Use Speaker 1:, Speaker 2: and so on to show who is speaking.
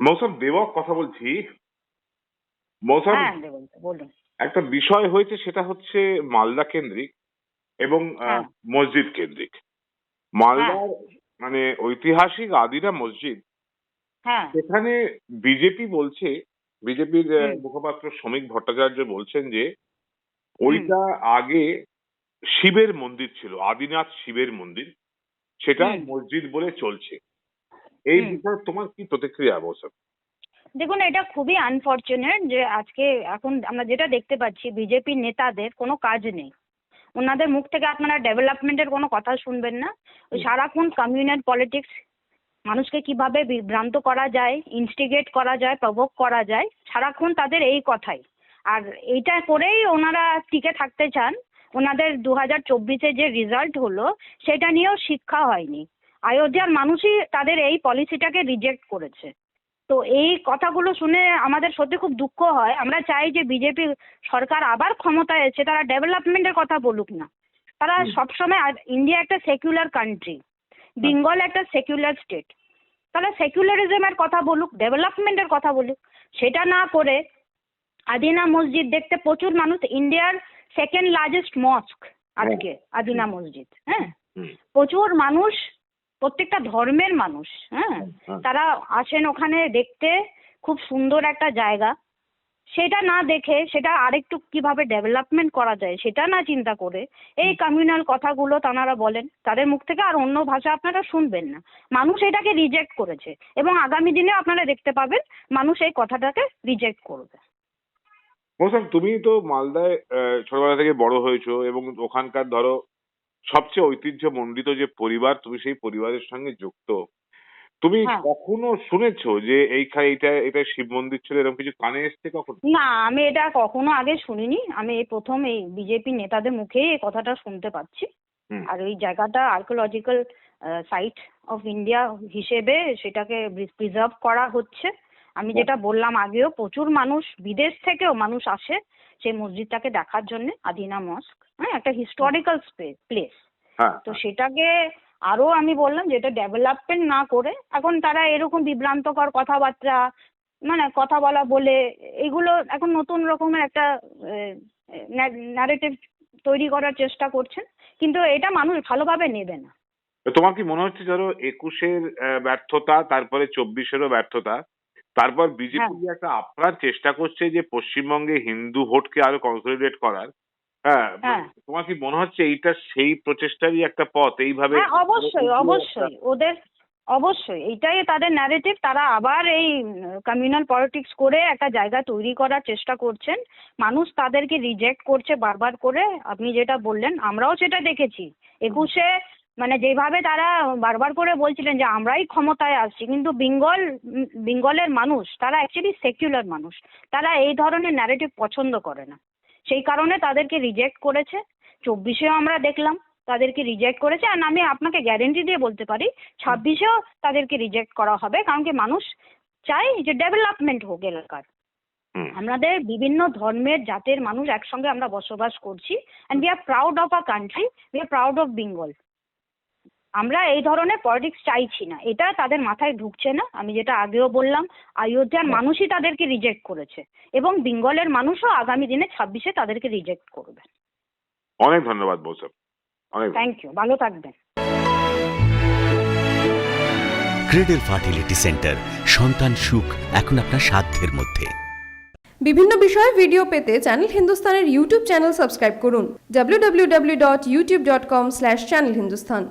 Speaker 1: মৌসুম দেবক কথা বলছি। মৌসুম
Speaker 2: হ্যাঁ দেবন বলুন।
Speaker 1: একটা বিষয় হয়েছে সেটা হচ্ছে মালদা কেন্দ্রিক এবং
Speaker 2: হ্যাঁ।
Speaker 1: মসজিদ কেন্দ্রিক। মালদার মানে ঐতিহাসিক আদিনা মসজিদ
Speaker 2: হ্যাঁ।
Speaker 1: সেখানে বিজেপি বলছে বিজেপির মুখপাত্র শ্রমিক ভট্টাচার্য বলছেন যে ওইটা আগে শিবের মন্দির ছিল আদিনাথ শিবের মন্দির। সেটা মসজিদ বলে চলছে। এই বিষয়ে তোমার কি প্রতিক্রিয়া মৌসুম
Speaker 2: দেখুন এটা খুবই আনফর্চুনেট যে আজকে এখন আমরা যেটা দেখতে পাচ্ছি বিজেপি নেতাদের কোনো কাজ নেই। ওনাদের মুখ থেকে আপনারা ডেভেলপমেন্টের কোনো কথা শুনবেন না। ওই সারাক্ষণ কমিউনাল পলিটিক্স মানুষকে কীভাবে বিভ্রান্ত করা যায় ইনস্টিগেট করা যায় প্রভোগ করা যায় সারাক্ষণ তাদের এই কথাই। আর এইটা করেই ওনারা টিকে থাকতে চান। ওনাদের দু হাজার চব্বিশে যে রেজাল্ট হলো সেটা নিয়েও শিক্ষা হয়নি। অযোধ্যার মানুষই তাদের এই পলিসিটাকে রিজেক্ট করেছে। তো এই কথাগুলো শুনে আমাদের সত্যি খুব দুঃখ হয়। আমরা চাই যে বিজেপি সরকার আবার ক্ষমতায় এসে তারা ডেভেলপমেন্টের কথা বলুক না। তারা সবসময় আর- ইন্ডিয়া একটা সেকুলার কান্ট্রি বেঙ্গল একটা সেকুলার স্টেট তারা সেকুলারিজমের কথা বলুক ডেভেলপমেন্টের কথা বলুক সেটা না করে আদিনা মসজিদ দেখতে প্রচুর মানুষ। ইন্ডিয়ার সেকেন্ড লার্জেস্ট মস্ক আজকে আদিনা মসজিদ হ্যাঁ? প্রচুর মানুষ প্রত্যেকটা ধর্মের মানুষ হ্যাঁ?
Speaker 1: হ্যাঁ।
Speaker 2: তারা আসেন ওখানে দেখতে খুব সুন্দর একটা জায়গা। সেটা না দেখে সেটা আরেকটু কীভাবে ডেভেলপমেন্ট করা যায় সেটা না চিন্তা করে এই কমিউনাল কথাগুলো তারা বলেন। তাদের মুখ থেকে আর অন্য ভাষা আপনারা শুনবেন না। মানুষ এটাকে রিজেক্ট করেছে এবং আগামী দিনে আপনারা দেখতে পাবেন মানুষ এই কথাটাকে রিজেক্ট করবে।
Speaker 1: মৌসুম তুমি তো মালদায় ছোটবেলা থেকে বড় হয়েছো এবং ওখানকার ধরো সবচেয়ে ঐতিহ্যমণ্ডিত যে পরিবার তুমি সেই পরিবারের সঙ্গে যুক্ত। তুমি
Speaker 2: হ্যাঁ।
Speaker 1: কখনো শুনেছো যে এইখানে এটা এটা শিব মন্দির ছিল এরকম কিছু কানে এসছে কখনো?
Speaker 2: না আমি এটা কখনো আগে শুনিনি। আমি এই প্রথম এই বিজেপি নেতাদের মুখে এই কথাটা শুনতে পাচ্ছি। আর ওই জায়গাটা আর্কিওলজিক্যাল সাইট অফ ইন্ডিয়া হিসেবে সেটাকে প্রিজার্ভ করা হচ্ছে। আমি যেটা বললাম আগেও প্রচুর মানুষ বিদেশ থেকেও মানুষ আসে। সেই মসজিদটাকে দেখার জন্য আদিনা মস্ক হ্যাঁ একটা হিস্টোরিক্যাল প্লেস
Speaker 1: হ্যাঁ
Speaker 2: তো সেটাকে আরও আমি বললাম যে এটা ডেভেলপমেন্ট না করে এখন তারা এরকম বিভ্রান্তকর কথাবার্তা মানে কথা বলা বলে এগুলো এখন নতুন রকমের একটা ন্যারেটিভ তৈরি করার চেষ্টা করছেন কিন্তু এটা মানুষ ভালোভাবে নেবে না।
Speaker 1: তোমার কি মনে হচ্ছে ধরো একুশের ব্যর্থতা তারপরে চব্বিশেরও ব্যর্থতা তারপর বিজেপি
Speaker 2: হ্যাঁ।
Speaker 1: একটা আপ্রাণ চেষ্টা করছে যে পশ্চিমবঙ্গে হিন্দু ভোটকে আরও কনসলিডেট করার। হ্যাঁ
Speaker 2: হ্যাঁ।
Speaker 1: তোমার কি মনে হচ্ছে এইটা সেই প্রচেষ্টারই একটা পথ? এইভাবে
Speaker 2: হ্যাঁ অবশ্যই অবশ্যই। ওদের অবশ্যই। এইটাই তাদের ন্যারেটিভ তারা আবার এই কমিউনাল পলিটিক্স করে একটা জায়গা তৈরি করার চেষ্টা করছেন। মানুষ তাদেরকে রিজেক্ট করছে বারবার করে। আপনি যেটা বললেন আমরাও সেটা দেখেছি। একুশে মানে যেভাবে তারা বারবার করে বলছিলেন যে আমরাই ক্ষমতায় আসছি কিন্তু বেঙ্গল বেঙ্গলের মানুষ তারা অ্যাকচুয়ালি সেকুলার মানুষ তারা এই ধরনের ন্যারেটিভ পছন্দ করে না। সেই কারণে তাদেরকে রিজেক্ট করেছে। চব্বিশেও আমরা দেখলাম তাদেরকে রিজেক্ট করেছে। আর আমি আপনাকে গ্যারেন্টি দিয়ে বলতে পারি ছাব্বিশেও তাদেরকে রিজেক্ট করা হবে কারণ কি মানুষ চায় যে ডেভেলপমেন্ট হোক এলাকার। আমাদের বিভিন্ন ধর্মের জাতের মানুষ একসঙ্গে আমরা বসবাস করছি। And we are proud of a country we are proud of Bengal আমরা এই ধরনের পলিটিক্স চাইছি না। এটা তাদের মাথায় ঢুকছে না। আমি যেটা আগেও বললাম অযোধ্যার মানুষই তাদেরকে রিজেক্ট করেছে এবং বেঙ্গলের মানুষও আগামী দিনে ছাব্বিশে তাদেরকে রিজেক্ট করবে।
Speaker 1: অনেক ধন্যবাদ
Speaker 2: থ্যাংক ইউ ভালো থাকবেন।
Speaker 3: ক্রেডেল ফার্টিলিটি সেন্টার সন্তান সুখ এখন আপনার সাধ্যের মধ্যে।
Speaker 4: বিভিন্ন বিষয়ে ভিডিও পেতে চ্যানেল হিন্দুস্তানের ইউটিউব চ্যানেল সাবস্ক্রাইব করুন। www.youtube.com/channelhindustan